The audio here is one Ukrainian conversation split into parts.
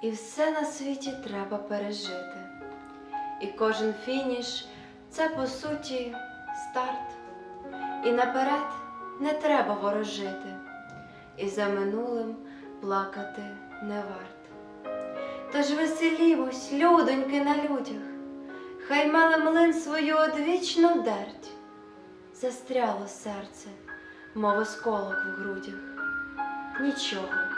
і все на світі треба пережити. І кожен фініш це по суті старт. І наперед не треба ворожити, і за минулим плакати не варт. Тож веселімось, людоньки на людях, хай мали млин свою одвічну дерть, застряло серце, мов осколок в грудях. Нічого,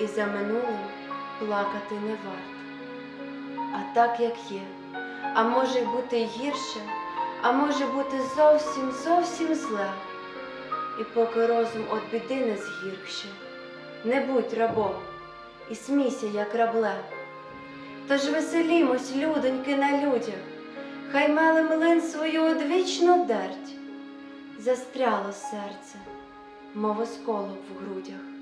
і за минулим плакати не варт. А так, як є, а може бути гірше, а може бути зовсім, зовсім зле. І поки розум от біди не згіркще, не будь рабом і смійся, як рабле. Тож веселімось, людоньки на людях, хай мели млин свою одвічну дерть, застряло серце, мов осколок в грудях.